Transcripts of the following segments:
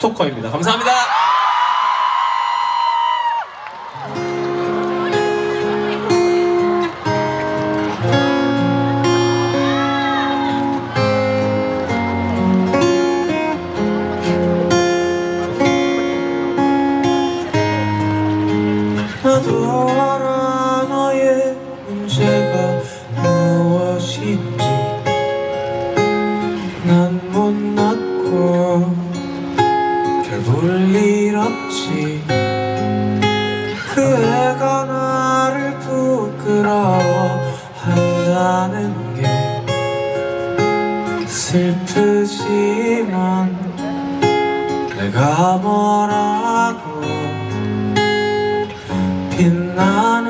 스토커입니다. 감사합니다. 난 내가 나를 부끄러워한다는 게 슬프지만 내가 뭐라고 빛나는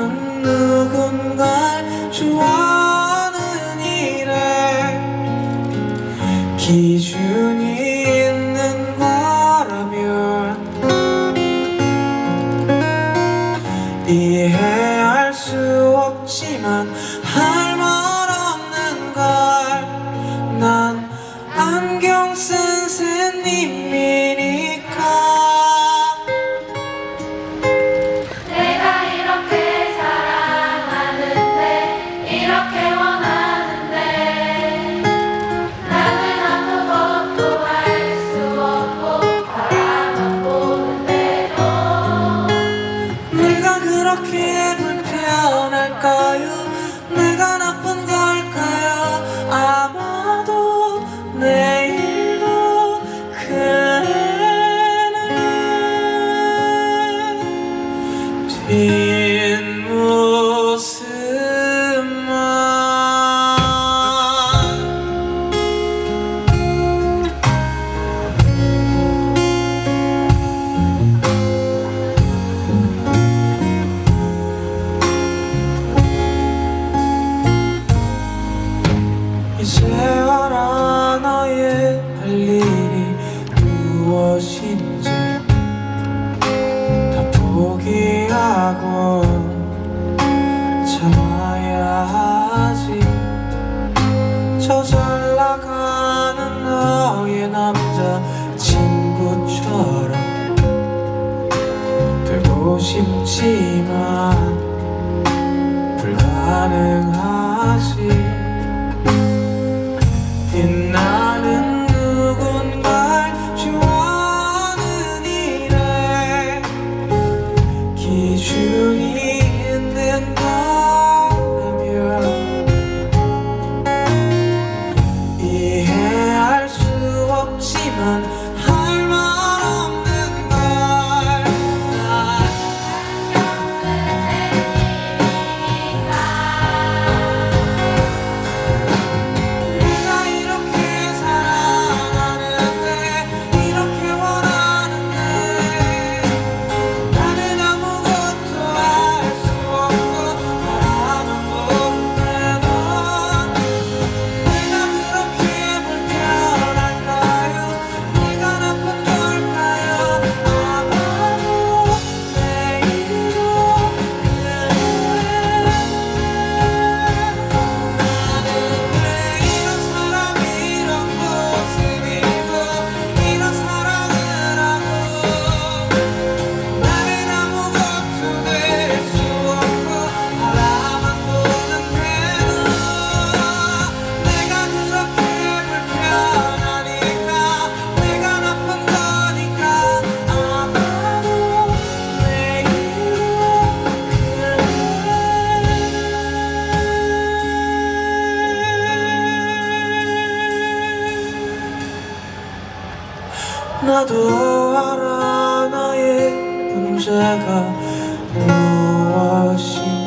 그렇게 불편할까요? 내가 나쁜가? 이제야 나의 할 일이 무엇인지 다 포기하고 참아야 하지. 저 잘나가는 너의 남자 친구처럼 되고 싶지 나도 알아 나의 문제가 무엇인지.